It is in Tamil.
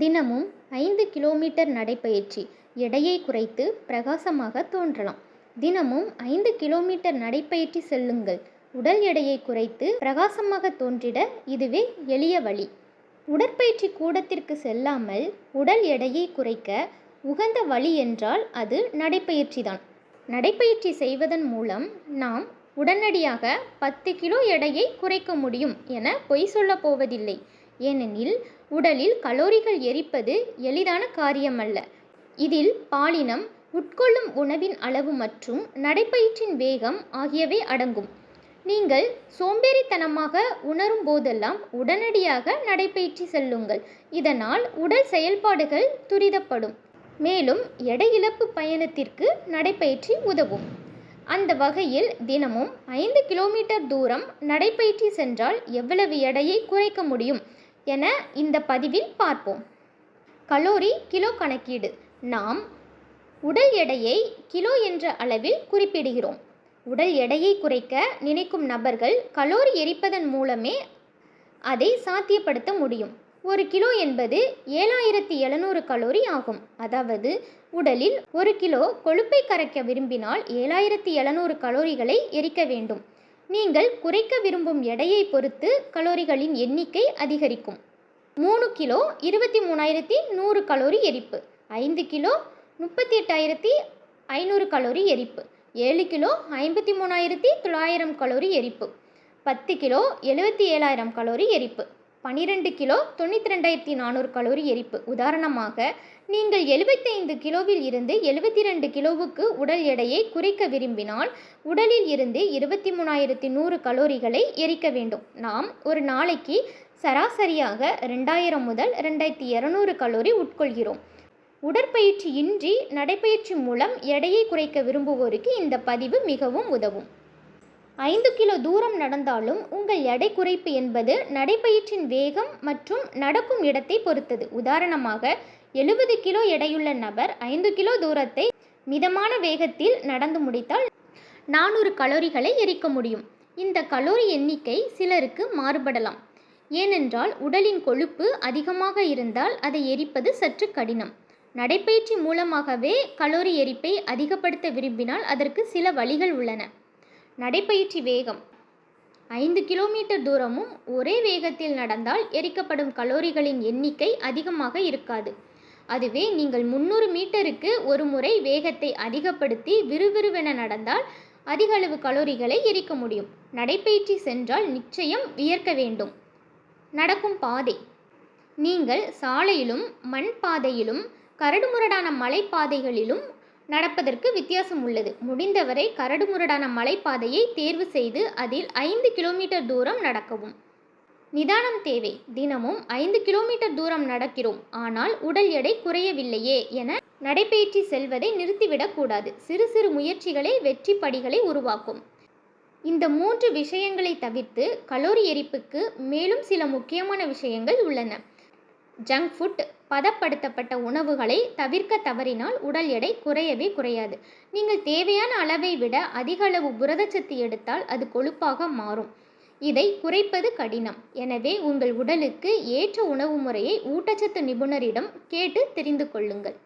தினமும் ஐந்து கிலோமீட்டர் நடைப்பயிற்சி எடையை குறைத்து பிரகாசமாக தோன்றலாம். தினமும் ஐந்து கிலோமீட்டர் நடைப்பயிற்சி செல்லுங்கள். உடல் எடையை குறைத்து பிரகாசமாக தோன்றிட இதுவே எளிய வழி. உடற்பயிற்சி கூடத்திற்கு செல்லாமல் உடல் எடையை குறைக்க உகந்த வழி என்றால் அது நடைப்பயிற்சிதான். நடைப்பயிற்சி செய்வதன் மூலம் நாம் உடனடியாக பத்து கிலோ எடையை குறைக்க முடியும் என பொய் சொல்லப் போவதில்லை. ஏனெனில் உடலில் கலோரிகள் எரிப்பது எளிதான காரியமல்ல. இதில் பாலினம் உட்கொள்ளும் உணவின் அளவு மற்றும் நடைப்பயிற்றின் வேகம் ஆகியவை அடங்கும். நீங்கள் சோம்பேறித்தனமாக உணரும் போதெல்லாம் உடனடியாக நடைப்பயிற்சி செல்லுங்கள். இதனால் உடல் செயல்பாடுகள் துரிதப்படும். மேலும் எடை இழப்பு பயணத்திற்கு நடைப்பயிற்சி உதவும். அந்த வகையில் தினமும் ஐந்து கிலோமீட்டர் தூரம் நடைப்பயிற்சி சென்றால் எவ்வளவு எடையை குறைக்க முடியும்? என இந்த பதிவில் பார்ப்போம். கலோரி கிலோ கணக்கீடு. நாம் உடல் எடையை கிலோ என்ற அளவில் குறிப்பிடுகிறோம். உடல் எடையை குறைக்க நினைக்கும் நபர்கள் கலோரி எரிப்பதன் மூலமே அதை சாத்தியப்படுத்த முடியும். ஒரு கிலோ என்பது ஏழாயிரத்தி எழுநூறு கலோரி ஆகும். அதாவது உடலில் ஒரு கிலோ கொழுப்பை கரைக்க விரும்பினால் ஏழாயிரத்தி எழுநூறு கலோரிகளை எரிக்க வேண்டும். நீங்கள் குறைக்க விரும்பும் எடையை பொறுத்து கலோரிகளின் எண்ணிக்கை அதிகரிக்கும். மூணு கிலோ இருபத்தி மூணாயிரத்தி நூறு கலோரி எரிப்பு. ஐந்து கிலோ முப்பத்தி எட்டாயிரத்தி ஐநூறு கலோரி எரிப்பு. ஏழு கிலோ ஐம்பத்தி மூணாயிரத்தி தொள்ளாயிரம் கலோரி எரிப்பு. பத்து கிலோ எழுபத்தி ஏழாயிரம் கலோரி எரிப்பு. பன்னிரெண்டு கிலோ தொண்ணூற்றி ரெண்டாயிரத்தி நானூறு கலோரி எரிப்பு. உதாரணமாக நீங்கள் எழுபத்தைந்து கிலோவில் இருந்து எழுபத்தி ரெண்டு கிலோவுக்கு உடல் எடையை குறைக்க விரும்பினால் உடலில் இருந்து இருபத்தி மூணாயிரத்தி நூறு கலோரிகளை எரிக்க வேண்டும். நாம் ஒரு நாளைக்கு சராசரியாக ரெண்டாயிரம் முதல் ரெண்டாயிரத்தி இரநூறு கலோரி உட்கொள்கிறோம். உடற்பயிற்சி இன்றி நடைப்பயிற்சி மூலம் எடையை குறைக்க விரும்புவோருக்கு இந்த பதிவு மிகவும் உதவும். ஐந்து கிலோ தூரம் நடந்தாலும் உங்கள் எடை குறைப்பு என்பது நடைப்பயிற்சியின் வேகம் மற்றும் நடக்கும் இடத்தை பொறுத்தது. உதாரணமாக எழுபது கிலோ எடையுள்ள நபர் ஐந்து கிலோ தூரத்தை மிதமான வேகத்தில் நடந்து முடித்தால் நானூறு கலோரிகளை எரிக்க முடியும். இந்த கலோரி எண்ணிக்கை சிலருக்கு மாறுபடலாம். ஏனென்றால் உடலின் கொழுப்பு அதிகமாக இருந்தால் அதை எரிப்பது சற்று கடினம். நடைப்பயிற்சி மூலமாகவே கலோரி எரிப்பை அதிகப்படுத்த விரும்பினால் அதற்கு சில வழிகள் உள்ளன. நடைப்பயிற்சி வேகம். ஐந்து கிலோமீட்டர் தூரமும் ஒரே வேகத்தில் நடந்தால் எரிக்கப்படும் கலோரிகளின் எண்ணிக்கை அதிகமாக இருக்காது. அதுவே நீங்கள் முந்நூறு மீட்டருக்கு ஒரு முறை வேகத்தை அதிகப்படுத்தி விறுவிறுவென நடந்தால் அதிக அளவு கலோரிகளை எரிக்க முடியும். நடைப்பயிற்சி சென்றால் நிச்சயம் வியர்க்க வேண்டும். நடக்கும் பாதை. நீங்கள் சாலையிலும் மண் பாதையிலும் கரடுமுரடான மலைப்பாதைகளிலும் நடப்பதற்கு வித்தியாசம் உள்ளது. முடிந்தவரை கரடுமுரடான மலைப்பாதையை தேர்வு செய்து அதில் ஐந்து கிலோமீட்டர் தூரம் நடக்கவும். நிதானம் தேவை. தினமும் ஐந்து கிலோமீட்டர் தூரம் நடக்கிறோம். ஆனால் உடல் எடை குறையவில்லையே என நடைபயிற்சி செல்வதை நிறுத்திவிடக்கூடாது சிறு சிறு முயற்சிகளே வெற்றி படிகளை உருவாக்கும். இந்த மூன்று விஷயங்களை தவிர்த்து கலோரி எரிப்புக்கு மேலும் சில முக்கியமான விஷயங்கள் உள்ளன. ஜங்க் ஃபுட் பதப்படுத்தப்பட்ட உணவுகளை தவிர்க்க தவறினால் உடல் எடை குறையவே குறையாது. நீங்கள் தேவையான அளவை விட அதிக அளவு புரதச்சத்து எடுத்தால் அது கொழுப்பாக மாறும். இதை குறைப்பது கடினம். எனவே உங்கள் உடலுக்கு ஏற்ற உணவு முறையை ஊட்டச்சத்து நிபுணரிடம் கேட்டு தெரிந்து கொள்ளுங்கள்.